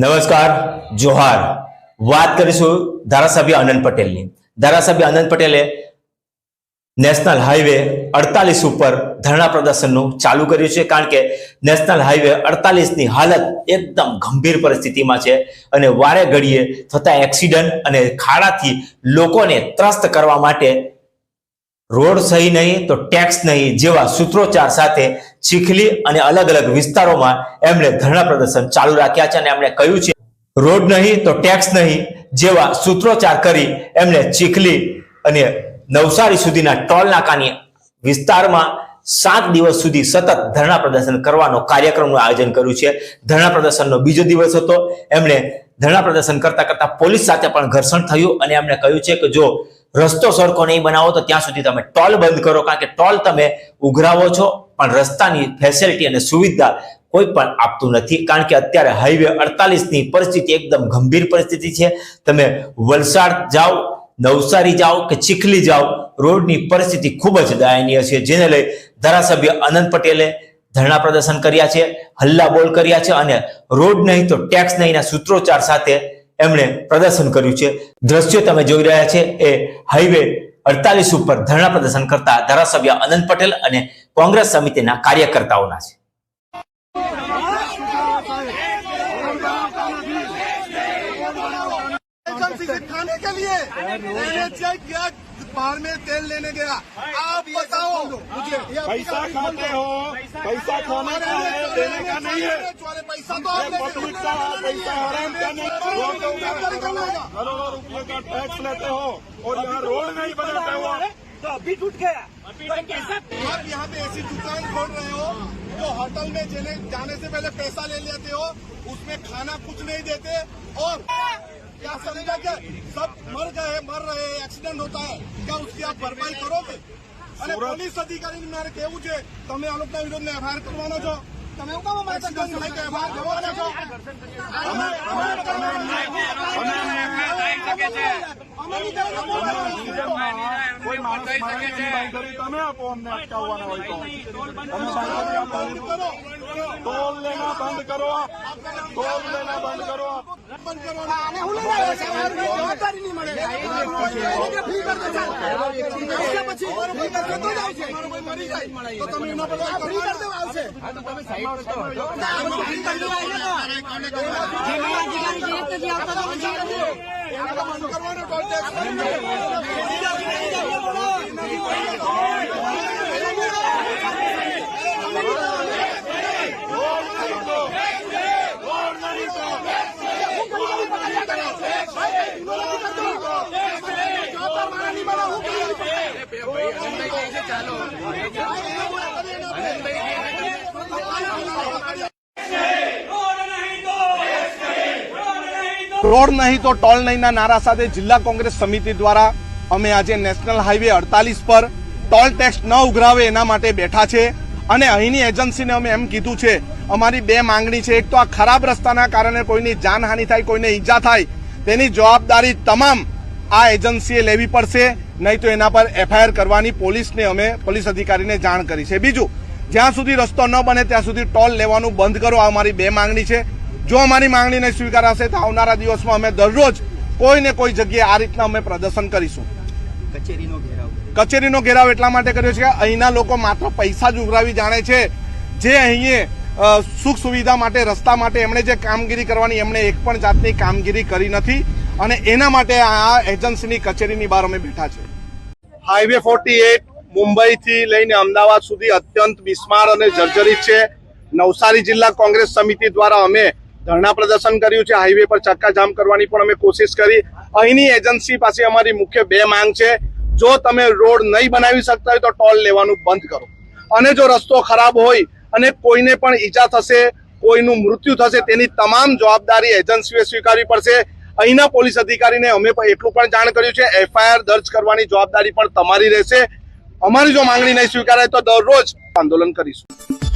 નમસ્કાર, જોહાર. વાત કરીશું ધારાસભ્ય આનંદ પટેલની. ધારાસભ્ય આનંદ પટેલે નેશનલ હાઈવે અડતાલીસ ઉપર ધરણા પ્રદર્શનનું ચાલુ કર્યું છે, કારણ કે નેશનલ હાઈવે અડતાલીસની હાલત એકદમ ગંભીર પરિસ્થિતિમાં છે અને વારે ઘડીએ થતા એક્સિડન્ટ અને ખાડાથી લોકોને ત્રસ્ત કરવા માટે રોડ સહી નહીં તો ટેક્સ નહીં જેવા સૂત્રોચ્ચાર સાથે ચીખલી અને અલગ અલગ વિસ્તારોમાં એમણે ધરણા પ્રદર્શન ચાલુ રાખ્યા છે અને એમણે કહ્યું છે, રોડ નહીં તો ટેક્સ નહીં. જેવા સૂત્રોચ્ચાર કરી એમણે ચીખલી અને નવસારી સુધીના ટોલ નાકાની વિસ્તારમાં સાત દિવસ સુધી સતત ધરણા પ્રદર્શન કરવાનો કાર્યક્રમનું આયોજન કર્યું છે. ધરણા પ્રદર્શનનો બીજો દિવસ હતો. એમણે ધરણા પ્રદર્શન કરતા કરતા પોલીસ સાથે પણ ઘર્ષણ થયું અને એમણે કહ્યું છે કે જો રસ્તો સરખો નહીં બનાવો તો ત્યાં સુધી તમે ટોલ બંધ કરો. કારણ કે ટોલ તમે ઉઘરાવો છો, પણ રસ્તાની ફેસિલિટી અને સુવિધા કોઈ પણ આપતું નથી. કારણ કે અત્યારે હાઈવે અડતાલીસની પરિસ્થિતિ એકદમ ગંભીર પરિસ્થિતિ છે. તમે વલસાડ જાઓ, નવસારી જાઓ કે ચીખલી જાઓ, રોડની પરિસ્થિતિ ખૂબ જ દયનીય છે. જેને લઈ ધારાસભ્ય અનંત પટેલે ધરણા પ્રદર્શન કર્યા છે, હલ્લા બોલ કર્યા છે અને રોડ નહીં તો ટેક્સ નહીંના સૂત્રોચ્ચાર સાથે એમણે પ્રદર્શન કર્યું છે દ્રશ્યો તમે જોઈ રહ્યા છે એ હાઈવે અડતાલીસ ઉપર ધરણા પ્રદર્શન કરતા ધારાસભ્ય આનંદ પટેલ અને કોંગ્રેસ સમિતિના કાર્યકર્તાઓના છે एजेंसी से खाने के लिए एनएचआई क्या बाहर में तेल लेने गया आप बताओ मुझे ये पैसा खाते हो पैसा खाने का है देने का नहीं है वाले पैसा तो आप लेते हो। पब्लिक का पैसा हराम करने रोड का उजागर करना होगा। करोड़ों रुपए का टैक्स लेते हो और यहाँ रोड नहीं बनाते हो तो अभी टूट गया आप यहाँ पे ऐसी दुकान खोल रहे हो जो होटल में जेने जाने से पहले पैसा ले लेते हो उसमें खाना कुछ नहीं देते और क्या समझा क्या सब मर गए मर रहे हैं एक्सीडेंट होता है क्या उसकी आप भरपाई करोगे અને પોલીસ અધિકારીને મારે કહેવું છે તમે આ લોકોના વિરોધને એફઆઈઆર કરવાનો છો તમે કામ અમારે છો આપો અમને અટકાવવાના હોય તો આપો. ટોલ લેના બંધ કરો આપ. ટોલ લેના બંધ કરો આપ. બંધ જવાબદારી નહીં મળે ફી આવશે. જાય તો તમે પર કરવાનો ટોલ ટેક્સ રોડ નહીં તો ટોલ નહીંના નારા સાથે જિલ્લા કોંગ્રેસ સમિતિ દ્વારા અમે આજે નેશનલ હાઈવે અડતાલીસ પર ટોલ ટેક્સ ન ઉઘરાવે એના માટે બેઠા છે. અને અહીંની એજન્સીને અમે એમ કીધું છે, અમારી બે માંગણી છે. એક તો આ ખરાબ રસ્તાના કારણે કોઈની જાનહાનિ થાય, કોઈને ઈજા થાય, તેની જવાબદારી તમામ આ એજન્સીએ લેવી પડશે નહીં તો એના પર એફઆઈઆર કરવાની પોલીસને અમે પોલીસ અધિકારીને જાણ કરી છે. બીજું જ્યાં સુધી રસ્તો ન બને ત્યાં સુધી ટોલ લેવાનું બંધ કરો આ અમારી બે માંગણી છે. જો અમારી માંગણી નહીં સ્વીકારાશે તો આવનારા દિવસમાં અમે દરરોજ કોઈ ને કોઈ જગ્યાએ આ રીતના અમે પ્રદર્શન કરીશું. કચેરીનો ઘેરાવ. એટલા માટે કર્યો છે કે અહીંના લોકો માત્ર પૈસા જ ઉઘરાવી જાણે છે. જે અહીં સુખ સુવિધા માટે રસ્તા માટે એમણે જે કામગીરી કરવાની એમણે એક પણ જાતની કામગીરી કરી નથી. અને એના માટે આ એજન્સીની કચેરીની બહાર અમે બેઠા છે. હાઈવે ફોર્ટી એટ મુંબઈથી લઈને અમદાવાદ સુધી અત્યંત બિસ્માર અને જર્જરિત છે. નવસારી જિલ્લા કોંગ્રેસ સમિતિ દ્વારા અમે ધરણા પ્રદર્શન કર્યું છે. હાઈવે પર ચક્કાજામ કરવાની પણ અમે કોશિશ કરી. અહીંની એજન્સી પાસે અમારી મુખ્ય બે માંગ છે. જો તમે રોડ નહીં બનાવી શકતા હોય તો ટોલ લેવાનું બંધ કરો. અને જો રસ્તો ખરાબ હોય અને કોઈને પણ ઈજા થશે, કોઈનું મૃત્યુ થશે, તેની તમામ જવાબદારી એજન્સીએ સ્વીકારવી પડશે. અહીંના પોલીસ અધિકારીને અમે એટલું પણ જાણ કર્યું છે, એફઆઈઆર દર્જ કરવાની જવાબદારી પણ તમારી રહેશે. અમારી જો માંગણી નહીં સ્વીકારાય તો દરરોજ આંદોલન કરીશું.